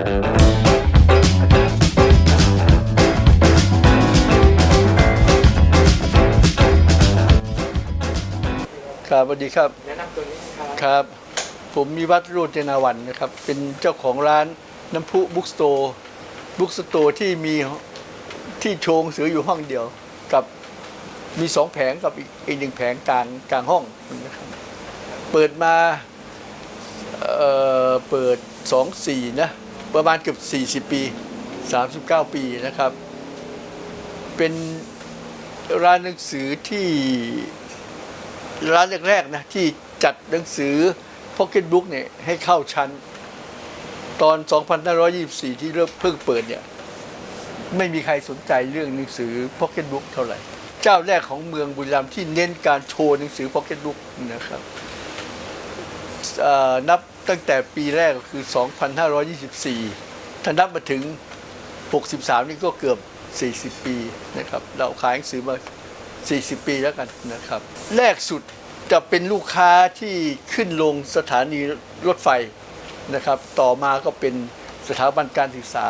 ครับสวัสดีครับ แนะนำตัวนี้ครับครับ ผมมีวัดโรจนาวันนะครับ เป็นเจ้าของร้านน้ำพุบุ๊กสโตร์บุ๊กสโตร์ที่มีที่โชว์หนังสืออยู่ห้องเดียว กับมีสองแผงกับอีกอีกหนึ่งแผงกลางกลางห้องนะครับเปิดมาเอ่อเปิดสองสี่นะ ประมาณเกือบสี่สิบปีสามสิบเก้าปีนะครับ เป็นร้านหนังสือที่ร้านแรกๆนะที่จัดหนังสือ Pocket Book เนี่ยให้เข้าชั้น ตอน 2524 ที่เริ่มเพิ่งเปิดเนี่ยไม่มีใครสนใจเรื่องหนังสือ Pocket Book เท่าไหร่ เจ้าแรกของเมืองบุรีรัมย์ที่เน้นการโชว์หนังสือ Pocket Book นะครับอ่อนับ ตั้งแต่ปีแรกคือ 2524 ถ้านับมาถึง 63 นี่ก็เกือบ 40 ปีนะครับ เราขายหนังสือมา 40 ปีแล้วกันนะครับ แรกสุดจะเป็นลูกค้าที่ขึ้นลงสถานีรถไฟนะครับ ต่อมาก็เป็นสถาบันการศึกษา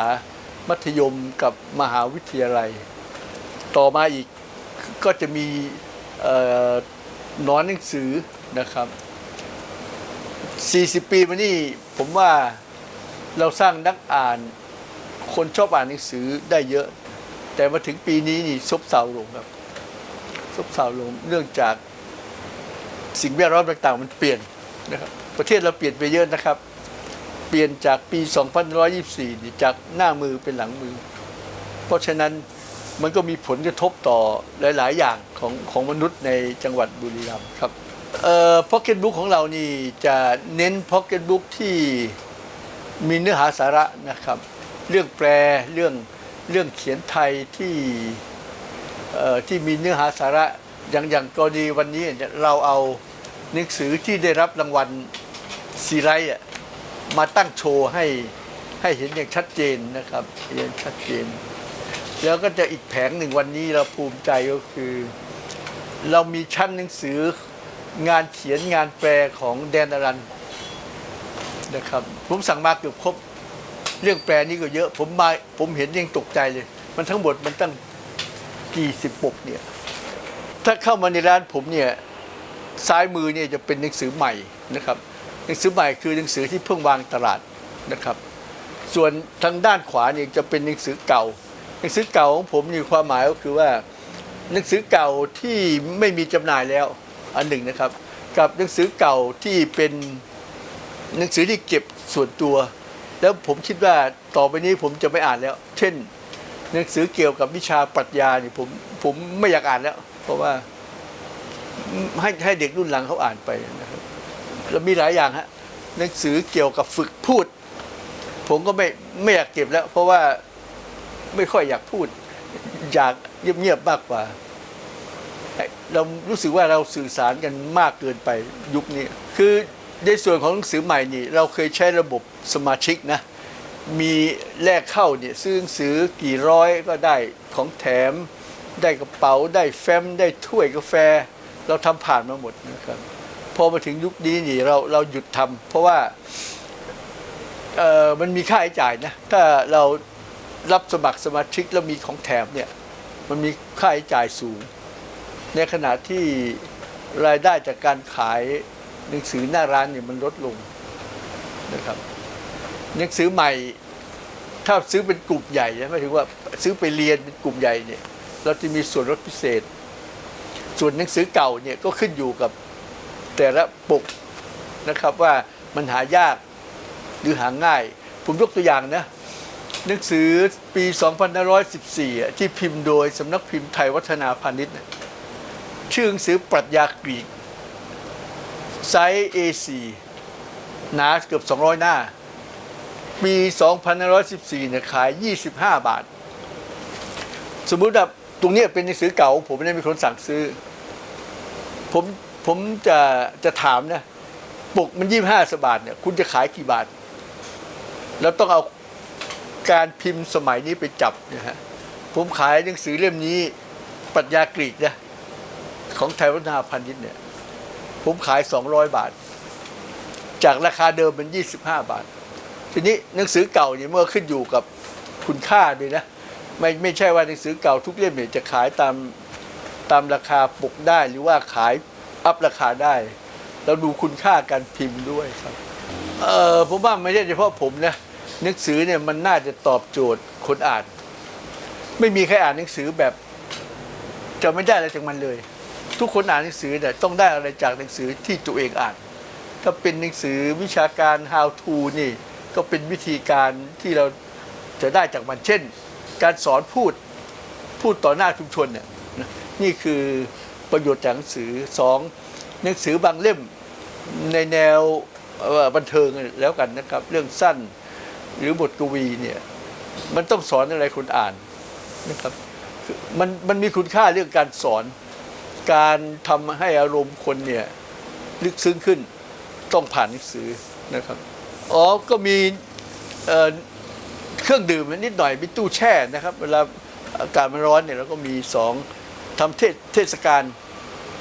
มัธยมกับมหาวิทยาลัย ต่อมาอีกก็จะมีออนอนหนังสือนะครับ 40 ปีมานี่ผมว่าเราสร้างนักอ่าน คนชอบอ่านหนังสือได้เยอะ แต่มาถึงปีนี้นี่ซบเซาลงครับซบเซาลงเนื่องจากสิ่งแวดล้อมต่างๆ มันเปลี่ยนนะครับประเทศเราเปลี่ยนไปเยอะนะครับ เปลี่ยนจากปี 2124นี่จากหน้ามือเป็นหลังมือ เพราะฉะนั้นมันก็มีผลกระทบต่อหลาย ๆ อย่างของของมนุษย์ในจังหวัดบุรีรัมย์ครับ เอ่อพ็อกเก็ตบุ๊กของเรานี่จะเน้นพ็อกเก็ตบุ๊กที่มีเนื้อหาสาระนะครับ เรื่องแปลเรื่องเรื่องเขียนไทยที่เอ่อที่มีเนื้อหาสาระอย่างอย่างกรณีวันนี้เนี่ยเราเอาหนังสือที่ได้รับรางวัลซีไรต์อะมาตั้งโชว์ให้ให้เห็นอย่างชัดเจนนะครับเห็นชัดเจน แล้วก็จะอีกแผงหนึ่งวันนี้เราภูมิใจก็คือ เรามีชั้นหนังสือ งานเขียนงานแปลของแดนอรันนะครับผมสั่งมาเกือบครบ เรื่องแปลนี่ก็เยอะ ผมมาผมเห็นยังตกใจเลย มันทั้งหมดมันตั้งกี่สิบปกเนี่ย ถ้าเข้ามาในร้านผมเนี่ยซ้ายมือเนี่ยจะเป็นหนังสือใหม่นะครับหนังสือใหม่คือหนังสือที่เพิ่งวางตลาดนะครับ ส่วนทางด้านขวาเนี่ยจะเป็นหนังสือเก่า หนังสือเก่าของผมมีความหมายก็คือว่าหนังสือเก่าที่ไม่มีจำหน่ายแล้ว อันหนึ่งนะครับ กับหนังสือเก่าที่เป็นหนังสือที่เก็บส่วนตัว แล้วผมคิดว่าต่อไปนี้ผมจะไม่อ่านแล้ว เช่น หนังสือเกี่ยวกับวิชาปรัชญาเนี่ยผมผมไม่อยากอ่านแล้ว เพราะว่าให้ให้เด็กรุ่นหลังเขาอ่านไปนะครับแล้วมีหลายอย่างฮะหนังสือเกี่ยวกับฝึกพูด ผมก็ไม่ไม่อยากเก็บแล้ว เพราะว่าไม่ค่อยอยากพูด อยากเงียบๆมากกว่า เรารู้สึกว่าเราสื่อสารกันมากเกินไปยุคนี้ คือในส่วนของหนังสือใหม่นี่ เราเคยใช้ระบบสมาชิกนะ มีแลกเข้าเนี่ยซื้อหนังสือกี่ร้อยก็ได้ของแถม ได้กระเป๋าได้แฟ้มได้ถ้วยกาแฟ เราทำผ่านมาหมดนะครับพอมาถึงยุคนี้นี่เราเราหยุดทำเพราะว่าเออมันมีค่าใช้จ่ายนะถ้าเรารับสมัครสมาชิกแล้วมีของแถมเนี่ยมันมีค่าใช้จ่ายสูง ในขณะที่รายได้จากการขายหนังสือหน้าร้านเนี่ยมันลดลงนะครับหนังสือใหม่ถ้าซื้อเป็นกลุ่มใหญ่นะหมายถึงว่าซื้อไปเรียนเป็นกลุ่มใหญ่เนี่ยเราจะมีส่วนลดพิเศษ ส่วนหนังสือเก่าเนี่ยก็ขึ้นอยู่กับแต่ละปกนะครับว่ามันหายากหรือหาง่าย ผมยกตัวอย่างนะหนังสือปี 2514อ่ที่พิมพ์โดยสำนักพิมพ์ไทยวัฒนาพาณิชย์น่ะ ชื่อหนังสือปรัชญากรีกไซส์ A4 หนาเกือบ 200 หน้า ปี2514เนี่ยขาย 25 บาท สมมุติว่าตรงเนี้ยเป็นหนังสือเก่า ผมไม่ได้มีคนสั่งซื้อ ผมผมจะจะถามนะปกมัน 25 สบาทเนี่ยคุณจะขายกี่บาท แล้วต้องเอาการพิมพ์สมัยนี้ไปจับนะฮะผมขายหนังสือเล่มนี้ปรัชญากรีกนะ ของไทยวัฒนาพันธ์เนี่ย ผมขาย 200 บาท จากราคาเดิมเป็น 25 บาท ทีนี้หนังสือเก่าเนี่ยเมื่อขึ้นอยู่กับคุณค่าด้วยนะ ไม่ไม่ใช่ว่าหนังสือเก่าทุกเล่มเนี่ยจะขายตามตามราคาปกได้หรือว่าขายอัพราคาได้ เราดูคุณค่าการพิมพ์ด้วยครับเออผมว่าไม่ใช่เฉพาะผมนะหนังสือเนี่ยมันน่าจะตอบโจทย์คนอ่าน ไม่มีใครอ่านหนังสือแบบจะไม่ได้อะไรจากมันเลย ทุกคนอ่านหนังสือเนี่ยต้องได้อะไรจากหนังสือที่ตัวเองอ่าน ถ้าเป็นหนังสือวิชาการ how to นี่ก็เป็นวิธีการที่เราจะได้จากมันเช่น การสอนพูดพูดต่อหน้าชุมชนเนี่ยนี่คือประโยชน์จากหนังสือสองหนังสือบางเล่มในแนวบันเทิงแล้วกันนะครับ เรื่องสั้นหรือบทกวีเนี่ยมันต้องสอนอะไรคนอ่านนะครับมันมันมีคุณค่าเรื่องการสอน การทำให้อารมณ์คนเนี่ยลึกซึ้งขึ้น ต้องผ่านหนังสือนะครับอ๋อก็มีเเครื่องดื่มนิดหน่อยมีตู้แช่นะครับ เวลาอากาศมันร้อนเนี่ยเราก็มีสองทำเทศเทศกาล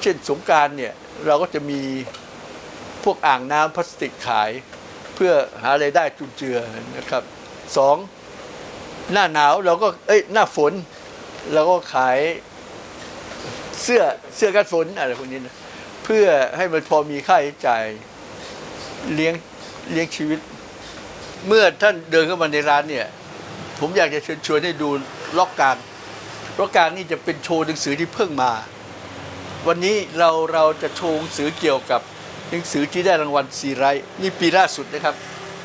เช่นสงการเนี่ยเราก็จะมีพวกอ่างน้ำพลาสติกขาย เพื่อหาไรายได้จุนเจือนะครับสองหน้าหนาวเราก็เอ้ยหน้าฝนเราก็ขาย เสื้อเสื้อกันฝนอะไรพวกนี้นะเพื่อให้มันพอมีค่าใช้จ่ายเลี้ยงเลี้ยงชีวิต เมื่อท่านเดินเข้ามาในร้านเนี่ย ผมอยากจะเชิญชวนให้ดูล็อกกางล็อกกางนี่จะเป็นโชว์หนังสือที่เพิ่งมา วันนี้เราเราจะโชว์หนังสือเกี่ยวกับหนังสือที่ได้รางวัลซีไรต์นี่ปีล่าสุดนะครับ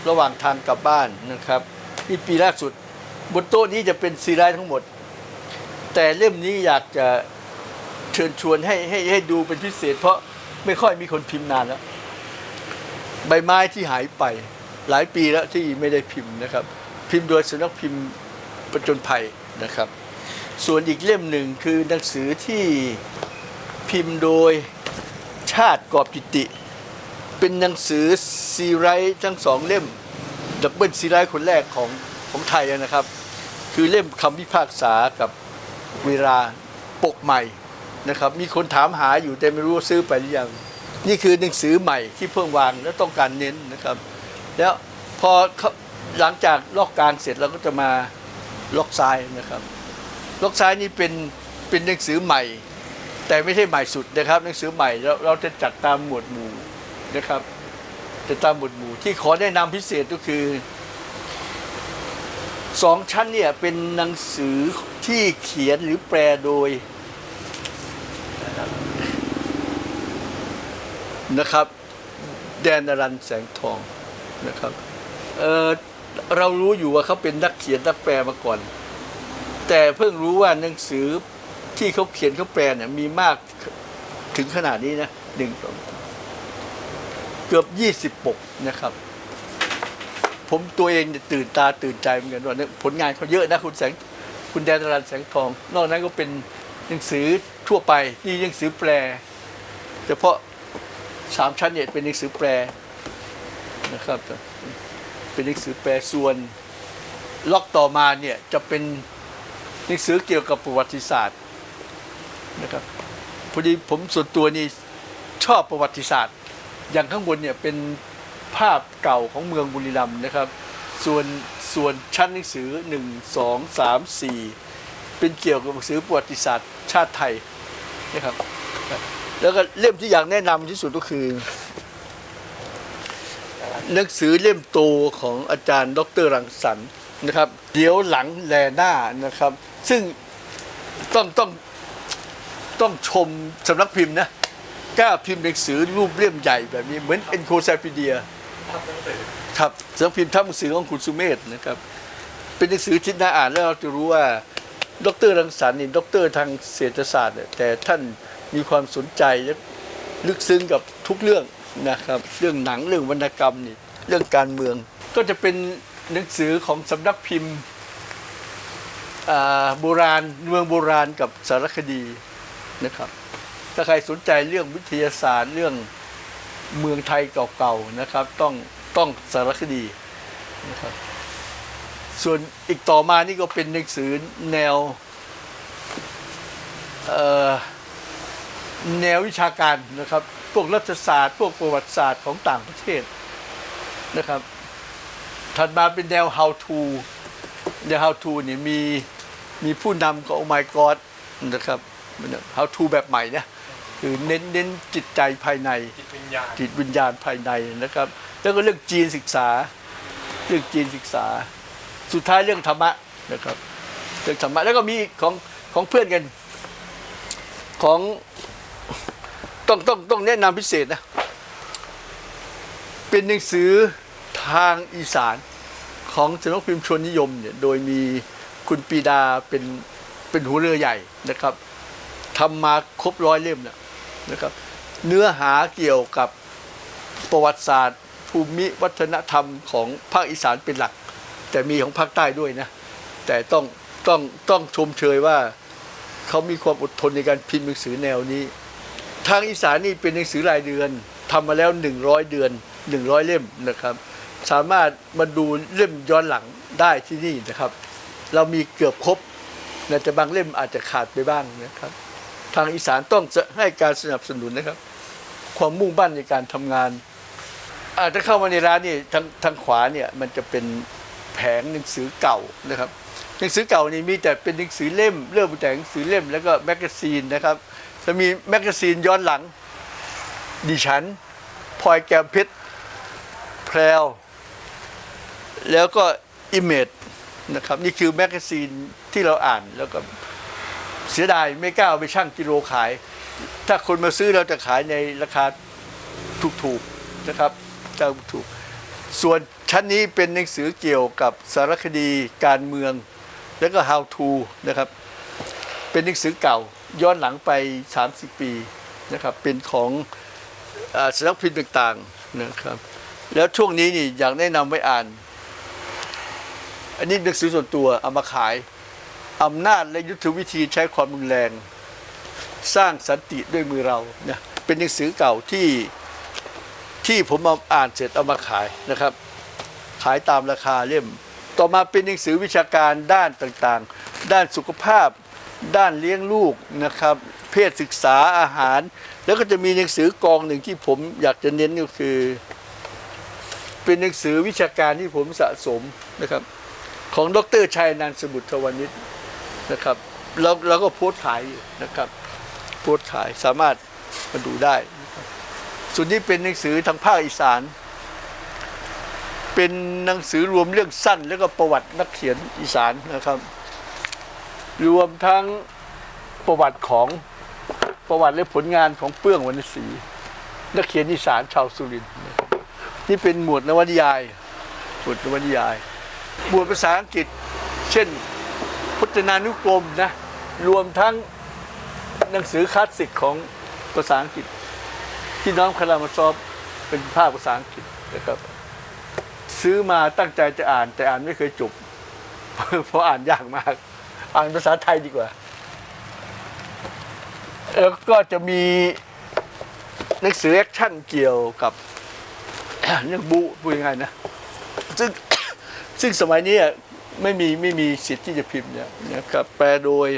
ระหว่างทางกลับบ้านนะครับนี่ปีล่าสุด บนโต๊ะนี้จะเป็นซีไรต์ทั้งหมด แต่เล่มนี้อยากจะ เชิญชวนให้ให้ให้ดูเป็นพิเศษ เพราะไม่ค่อยมีคนพิมพ์นานแล้ว ใบไม้ที่หายไปหลายปีแล้วที่ไม่ได้พิมพ์นะครับ พิมพ์โดยสำนักพิมพ์ประจนภัยนะครับ ส่วนอีกเล่มหนึ่งคือหนังสือที่พิมพ์โดยชาติกอบจิติ เป็นหนังสือซีไรต์ทั้งสองเล่มดับเบิลซีไรต์คนแรกของของไทยนะครับ คือเล่มคำพิพากษากับเวลาปกใหม่ นะครับมีคนถามหาอยู่แต่ไม่รู้ว่าซื้อไปหรือยังนี่คือหนังสือใหม่ที่เพิ่งวางและต้องการเน้นนะครับ แล้วพอเขาหลังจากล็อกกลางเสร็จเราก็จะมาล็อกซ้ายนะครับ ล็อกซ้ายนี่เป็นเป็นหนังสือใหม่ แต่ไม่ใช่ใหม่สุดนะครับ หนังสือใหม่เราเราจะจัดตามหมวดหมู่นะครับจะตามหมวดหมู่ที่ขอแนะนำพิเศษก็คือสองชั้นเนี่ยเป็นหนังสือที่เขียนหรือแปลโดย นะครับ แดนอรันแสงทองนะครับเเรารู้อยู่ว่าเขาเป็นนักเขียนนักแปลมาก่อน แต่เพิ่งรู้ว่าหนังสือที่เขาเขียนเขาแปลเนี่ยมีมากถึงขนาดนี้นะหนึ่งสองเกือบยี่สิบปกนะครับ ผมตัวเองตื่นตาตื่นใจเหมือนกันว่าผลงานเขาเยอะนะคุณแสงคุณแดนอรันแสงทอง นอกนั้นก็เป็นหนังสือทั่วไปนี่หนังสือแปล เฉพาะ สามชั้นเนี่ยเป็นหนังสือแปลนะครับ เป็นหนังสือแปลส่วนล็อกต่อมาเนี่ยจะเป็นหนังสือเกี่ยวกับประวัติศาสตร์นะครับพอดีผมส่วนตัวนี่ชอบประวัติศาสตร์ อย่างข้างบนเนี่ยเป็นภาพเก่าของเมืองบุรีรัมย์นะครับ ส่วนส่วนชั้นหนังสือหนึ่งสองสามสี่เป็นเกี่ยวกับหนังสือประวัติศาสตร์ชาติไทยนะครับ แล้วก็เล่มที่อยากแนะนำที่สุดก็คือ หนังสือเล่มโตของอาจารย์ ดรรังสรรค์นะครับ เดี๋ยวหลังแลหน้านะครับ ซึ่งต้องต้องต้องชมสำนักพิมพ์นะกล้าพิมพ์หนังสือรูปเล่มใหญ่แบบนี้เหมือนเอ็นโคไซปีเดียครับสำนักพิมพ์ทับหนังสือของคุณสุเมธนะครับ เป็นหนังสือที่น่าอ่านแล้วเราจะรู้ว่า ดรรังสรรค์นี่ดรทางเศรษฐศาสตร์เนี่ยแต่ท่าน มีความสนใจและลึกซึ้งกับทุกเรื่องนะครับ เรื่องหนังเรื่องวรรณกรรมนี่เรื่องการเมือง ก็จะเป็นหนังสือของสำนักพิมพ์โบราณเมืองโบราณกับสารคดีนะครับ ถ้าใครสนใจเรื่องวิทยาศาสตร์เรื่องเมืองไทยเก่าๆนะครับ ต้องต้องสารคดีนะครับส่วนอีกต่อมานี่ก็เป็นหนังสือแนวเอ่อ แนววิชาการนะครับ พวกรัฐศาสตร์ พวกประวัติศาสตร์ของต่างประเทศนะครับ ถัดมาเป็นแนว how to แนว how to เนี่ยมีมีผู้นำของ oh my god นะครับ how to แบบใหม่นะคือเน้นเน้นจิตใจภายใน จิตวิญญาณจิตวิญญาณภายในนะครับ แล้วก็เรื่องจีนศึกษา เรื่องจีนศึกษา สุดท้ายเรื่องธรรมะนะครับ เรื่องธรรมะแล้วก็มีของของเพื่อนกันของ ต้องต้องต้องแนะนำพิเศษนะ เป็นหนังสือทางอีสานของสำนักพิมพ์ชนนิยมเนี่ยโดยมีคุณปีดาเป็นเป็นหัวเรือใหญ่นะครับทำมาครบร้อยเล่มนะนะครับ เนื้อหาเกี่ยวกับประวัติศาสตร์ ภูมิวัฒนธรรมของภาคอีสานเป็นหลัก แต่มีของภาคใต้ด้วยนะแต่ต้องต้องต้องชมเชยว่าเขามีความอดทนในการพิมพ์หนังสือแนวนี้ ทางอีสานนี่เป็นหนังสือรายเดือนทำมาแล้ว 100 เดือน 100 เล่มนะครับ สามารถมาดูเล่มย้อนหลังได้ที่นี่นะครับ เรามีเกือบครบนะแต่บางเล่มอาจจะขาดไปบ้างนะครับ ทางอีสานต้องจะให้การสนับสนุนนะครับ ความมุ่งมั่นในการทำงาน อาถ้าเข้ามาในร้านนี่ทางทางขวาเนี่ยมันจะเป็นแผงหนังสือเก่านะครับหนังสือเก่านี่มีแต่เป็นหนังสือเล่ม เริ่มแต่หนังสือเล่มแล้วก็แมกกาซีนนะครับ จะมีแมกกาซีนย้อนหลัง ดิฉันพลอยแก้มเพชรแพรวแล้วก็อิเมจนะครับนี่คือแมกกาซีนที่เราอ่านแล้วก็เสียดายไม่กล้าเอาไปชั่งกิโลขาย ถ้าคนมาซื้อเราจะขายในราคาถูกๆนะครับเจ้าถูก ส่วนชั้นนี้เป็นหนังสือเกี่ยวกับสารคดีการเมือง แล้วก็ how to นะครับ เป็นหนังสือเก่า ย้อนหลังไป 30 ปีนะครับเป็นของสำนักพิมพ์ต่างๆนะครับแล้วช่วงนี้นี่อยากแนะนำไว้อ่าน อันนี้หนังสือส่วนตัวเอามาขายอำนาจและยุทธวิธีใช้ความรุนแรง สร้างสันติด้วยมือเราเนี่ยเป็นหนังสือเก่าที่ที่ผมเอาอ่านเสร็จเอามาขายนะครับ ขายตามราคาเล่ม ต่อมาเป็นหนังสือวิชาการด้านต่างๆ ด้านสุขภาพ ด้านเลี้ยงลูกนะครับ เพศศึกษาอาหาร แล้วก็จะมีหนังสือกองหนึ่งที่ผมอยากจะเน้นก็คือ เป็นหนังสือวิชาการที่ผมสะสมนะครับ ของดรชัยนันสมุทรวานิชนะครับแล้วเราก็โพสต์ขายนะครับ โพสต์ขายสามารถมาดูได้ ส่วนนี้เป็นหนังสือทางภาคอีสาน เป็นหนังสือรวมเรื่องสั้นแล้วก็ประวัตินักเขียนอีสานนะครับ รวมทั้งประวัติของประวัติและผลงานของเปื้องวรรณศรีนักเขียนอีสานชาวสุรินทร์นี่เป็นหมวดนวนิยายหมวดนวนิยาย หมวดภาษาอังกฤษ เช่นพุทธนานุกรมนะรวมทั้งหนังสือคลาสสิกของภาษาอังกฤษ ที่น้องคารามาซอฟเป็นภาคภาษาอังกฤษนะครับ ซื้อมาตั้งใจจะอ่านแต่อ่านไม่เคยจบเพราะอ่านยากมาก อ่านภาษาไทยดีกว่า แล้วก็จะมีหนังสือแอคชั่นเกี่ยวกับเรื่องบูพูดยังไงนะ ซึ่งซึ่งสมัยนี้อะไม่มีไม่มีสิทธิ์ที่จะพิมพ์เนี่ยนะครับแปลโดย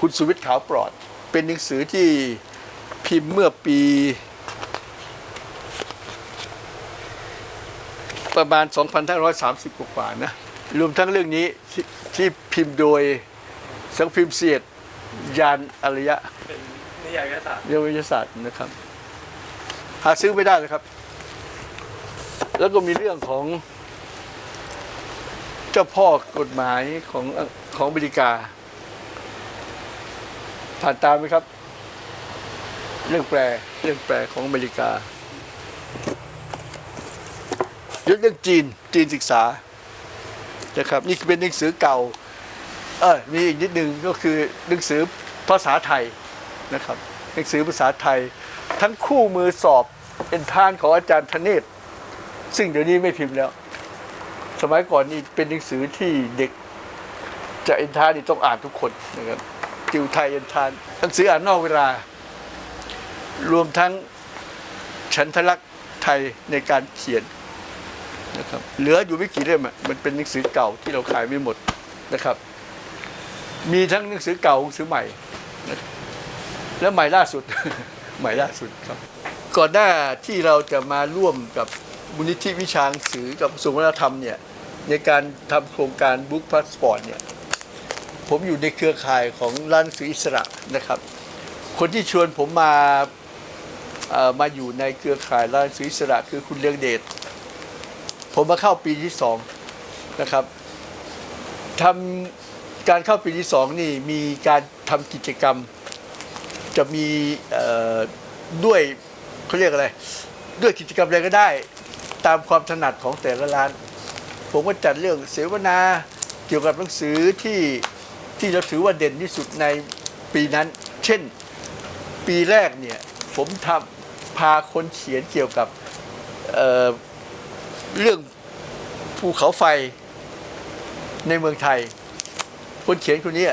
คุณสุวิทย์ขาวปลอด เป็นหนังสือที่พิมพ์เมื่อปี ประมาณ 2530 กว่านะ รวมทั้งเรื่องนี้ที่ที่พิมพ์โดยสังพิมพ์เสียดยานอารยะเป็นนิยายวิทยาศาสตร์เรื่องวิทยาศาสตร์นะครับ หาซื้อไม่ได้เลยครับ แล้วก็มีเรื่องของ เจ้าพ่อกฎหมายของของอเมริกา ผ่านตามไหมครับ เรื่องแปลเรื่องแปลของอเมริกายกเรื่องจีนจีนศึกษา นะครับนี่เป็นหนังสือเก่าเออมีอีกนิดนึงก็คือหนังสือภาษาไทยนะครับหนังสือภาษาไทย ทั้งคู่มือสอบเอ็นทานของอาจารย์ธเนศซึ่งเดี๋ยวนี้ไม่พิมพ์แล้ว สมัยก่อนนี่เป็นหนังสือที่เด็กจะเอ็นทานนี่ต้องอ่านทุกคนนะครับจิวไทยเอ็นทานหนังสืออ่านนอกเวลา รวมทั้งฉันทลักษณ์ไทยในการเขียน นะครับเหลืออยู่ไม่กี่เล่มอะมันเป็นหนังสือเก่าที่เราขายไม่หมดนะครับ มีทั้งหนังสือเก่าหนังสือใหม่นะแล้วใหม่ล่าสุด ใหม่ล่าสุดครับ ก่อนหน้าที่เราจะมาร่วมกับมูลนิธิวิชาหนังสือกับกระทรวงวัฒนธรรมเนี่ยในการทำโครงการบุ๊กพาสปอร์ตเนี่ยผมอยู่ในเครือข่ายของร้านหนังสืออิสระนะครับ คนที่ชวนผมมามาอยู่ในเครือข่ายร้านหนังสืออิสระคือคุณเลืองเดช ผมมาเข้าปีที่สองนะครับทำการเข้าปีที่สองนี่มีการทำกิจกรรม จะมีด้วยเขาเรียกอะไร ด้วยกิจกรรมอะไรก็ได้ ตามความถนัดของแต่ละร้าน ผมก็จัดเรื่องเสวนาเกี่ยวกับหนังสือที่ที่เราถือว่าเด่นที่สุดในปีนั้น เช่นปีแรกเนี่ยผมทำพาคนเขียนเกี่ยวกับ เรื่องภูเขาไฟในเมืองไทย คนเขียนคนนี้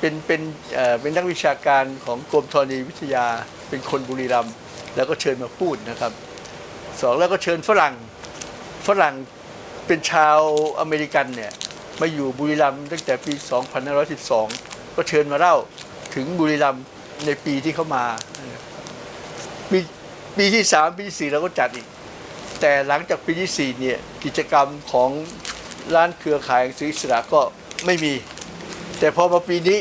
เป็นเป็นเอ่อเป็นนักวิชาการของกรมธรณีวิทยาเป็นคนบุรีรัมย์แล้วก็เชิญมาพูดนะครับสองแล้วก็เชิญฝรั่งฝรั่งเป็นชาวอเมริกันเนี่ยมาอยู่บุรีรัมย์ตั้งแต่ปี 2512 ก็เชิญมาเล่าถึงบุรีรัมย์ในปีที่เขามา ปีปีที่สามปีที่สี่เราก็จัดอีก แต่หลังจากปีที่สี่เนี่ยกิจกรรมของร้านเครือข่ายหนังสืออิสระก็ไม่มี แต่พอมาปีนี้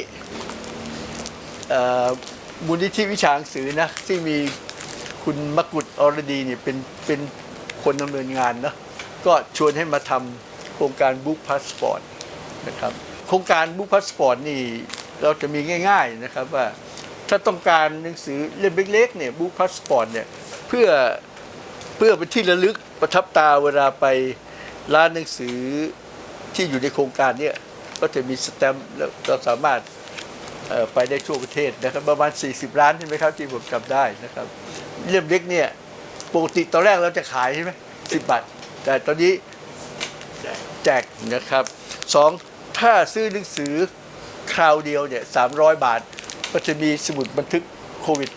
มูลนิธิวิชาหนังสือนะที่มีคุณมกุฎอรดีเนี่ยเป็นเป็นคนดำเนินงานเนาะก็ชวนให้มาทำโครงการบุ๊กพาสปอร์ตนะครับโครงการบุ๊กพาสปอร์ตนี่เราจะมีง่าย ๆนะครับว่าถ้าต้องการหนังสือเล่มเล็กๆเนี่ยบุ๊กพาสปอร์ตเนี่ยเพื่อ เพื่อเป็นที่ระลึกประทับตาเวลาไปร้านหนังสือที่อยู่ในโครงการเนี่ยก็จะมีสแตมป์แล้วเราสามารถไปได้ทั่วประเทศนะครับประมาณ 40 ล้านใช่ไหมครับที่ผมจำได้นะครับเล่มเล็กเนี่ยปกติตอนแรกเราจะขายใช่ไหมสิบบาท แต่ตอนนี้แจกนะครับสองถ้าซื้อหนังสือคราวเดียวเนี่ยสามร้อยบาท ก็จะมีสมุดบันทึกโควิด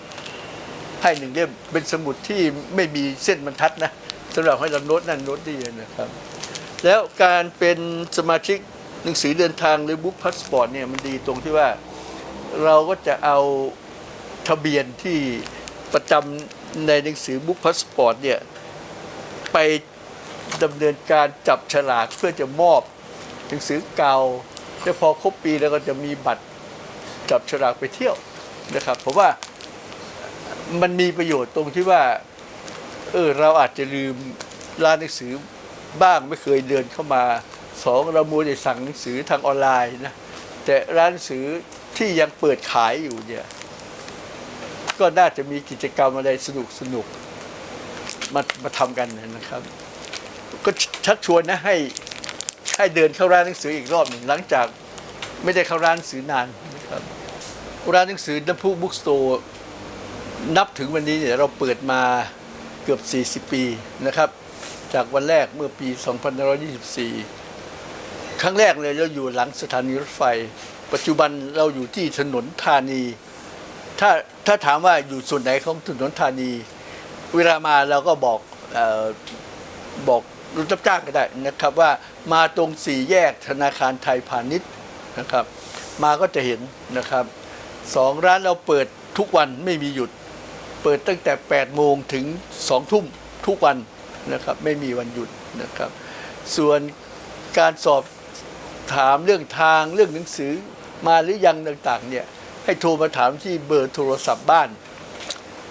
ให้หนึ่งเล่มเป็นสมุดที่ไม่มีเส้นบรรทัดนะสำหรับให้เราโน้ตนั่นโน้ตนี่นะครับ แล้วการเป็นสมาชิกหนังสือเดินทางหรือบุ๊กพาสปอร์ตเนี่ยมันดีตรงที่ว่าเราก็จะเอาทะเบียนที่ประจำในหนังสือบุ๊กพาสปอร์ตเนี่ยไปดำเนินการจับฉลากเพื่อจะมอบหนังสือเก่าแล้วพอครบปีแล้วก็จะมีบัตรจับฉลากไปเที่ยวนะครับผมว่า มันมีประโยชน์ตรงที่ว่า เออเราอาจจะลืมร้านหนังสือบ้างไม่เคยเดินเข้ามาสองเรามัวแต่สั่งหนังสือทางออนไลน์นะแต่ร้านหนังสือที่ยังเปิดขายอยู่เนี่ย ก็น่าจะมีกิจกรรมอะไรสนุกสนุกมามาทำกันนะครับ ก็ชักชวนนะให้ให้เดินเข้าร้านหนังสืออีกรอบหนึ่งหลังจากไม่ได้เข้าร้านหนังสือนานนะครับ ร้านหนังสือน้ำพุบุ๊กสโตร์ นับถึงวันนี้เนี่ยเราเปิดมาเกือบ 40 ปีนะครับ จากวันแรกเมื่อปี 2524 ครั้งแรกเลยเราอยู่หลังสถานีรถไฟ ปัจจุบันเราอยู่ที่ถนนธานี ถ้าถ้าถามว่าอยู่ส่วนไหนของถนนธานี เวลามาเราก็บอกออบอกรถรับจ้างก็ได้นะครับว่ามาตรงสี่แยกธนาคารไทยพาณิชย์นะครับ มาก็จะเห็นนะครับสองร้านเราเปิดทุกวันไม่มีหยุด เปิดตั้งแต่ 8 โมงถึง 2 ทุ่มทุกวันนะครับไม่มีวันหยุดนะครับ ส่วนการสอบถามเรื่องทางเรื่องหนังสือมาหรือยังต่างๆเนี่ยให้โทรมาถามที่เบอร์โทรศัพท์บ้าน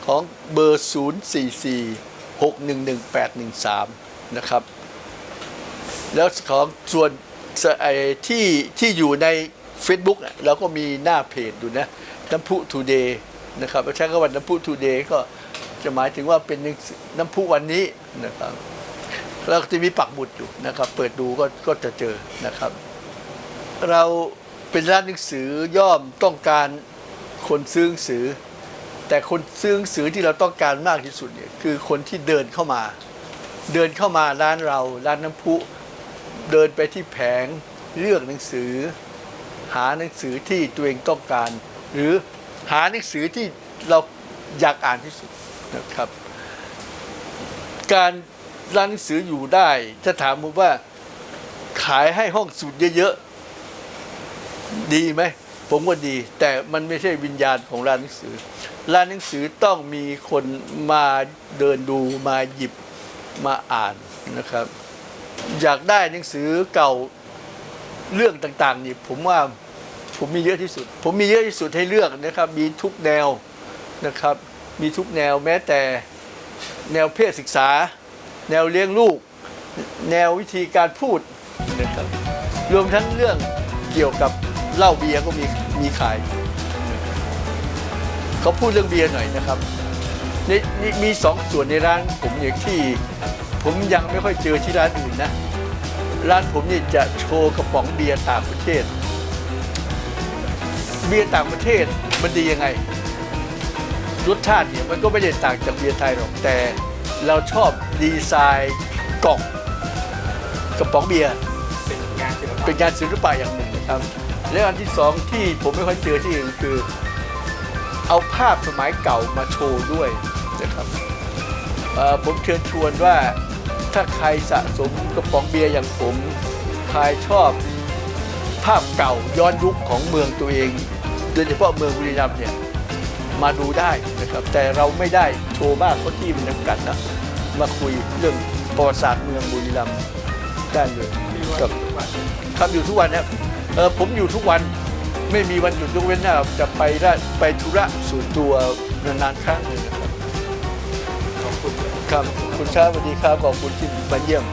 ของเบอร์ 044 611 813 นะครับ แล้วของส่วนไอ้ที่ที่อยู่ใน Facebook เราก็มีหน้าเพจอยู่นะน้ำพุทูเดย์ นะครับใช้คำว่าน้ำพุทูเดย์ก็จะหมายถึงว่าเป็นหนังสือน้ำพุวันนี้นะครับแล้วจะมีปักหมุดอยู่นะครับ เปิดดูก็ก็จะเจอนะครับ เราเป็นร้านหนังสือย่อมต้องการคนซื้อหนังสือ แต่คนซื้อหนังสือที่เราต้องการมากที่สุดเนี่ยคือคนที่เดินเข้ามา เดินเข้ามาร้านเราร้านน้ำพุเดินไปที่แผงเลือกหนังสือ หาหนังสือที่ตัวเองต้องการ หรือ หาหนังสือที่เราอยากอ่านที่สุดนะครับ การร้านหนังสืออยู่ได้ถ้าถามผมว่าขายให้ห้องสูตรเยอะๆดีไหมผมว่าดี แต่มันไม่ใช่วิญญาณของร้านหนังสือ ร้านหนังสือต้องมีคนมาเดินดูมาหยิบมาอ่านนะครับ อยากได้หนังสือเก่าเรื่องต่างๆนี่ผมว่า ผมมีเยอะที่สุด ผมมีเยอะที่สุดให้เลือกนะครับ มีทุกแนวนะครับ มีทุกแนวแม้แต่แนวเพศศึกษา แนวเลี้ยงลูก แนววิธีการพูดนะครับ รวมทั้งเรื่องเกี่ยวกับเหล้าเบียร์ก็มีมีขายเขาพูดเรื่องเบียร์หน่อยนะครับในนี่มีสองส่วนในร้านผมอย่างที่ผมยังไม่ค่อยเจอที่ร้านอื่นนะ ร้านผมนี่จะโชว์กระป๋องเบียร์ต่างประเทศ เบียร์ต่างประเทศมันดียังไง รสชาติเนี่ยมันก็ไม่ได้ต่างจากเบียร์ไทยหรอกแต่เราชอบดีไซน์กล่องกระป๋องเบียร์เป็นงานศิลปะเป็นงานศิลปะอย่างหนึ่งนะครับ และอันที่สองที่ผมไม่ค่อยเจอที่อื่นคือ เอาภาพสมัยเก่ามาโชว์ด้วยนะครับเอ่อผมเชิญชวนว่าถ้าใครสะสมกระป๋องเบียร์อย่างผมใครชอบภาพเก่าย้อนยุคของเมืองตัวเอง โดยเฉพาะเมืองบุรีรัมย์เนี่ยมาดูได้นะครับแต่เราไม่ได้โชว์มากเพราะที่มันจำกัดนะมาคุยเรื่องประวัติศาสตร์เมืองบุรีรัมย์ได้เลยที่ว่ากับทุกวันครับอยู่ทุกวันนะเออผมอยู่ทุกวันไม่มีวันหยุดยกเว้นว่าจะไปได้ไปธุระส่วนตัวนานๆครั้งหนึ่งนะครับขอบคุณครับคุณชาสวัสดีครับขอบคุณที่มาเยี่ยม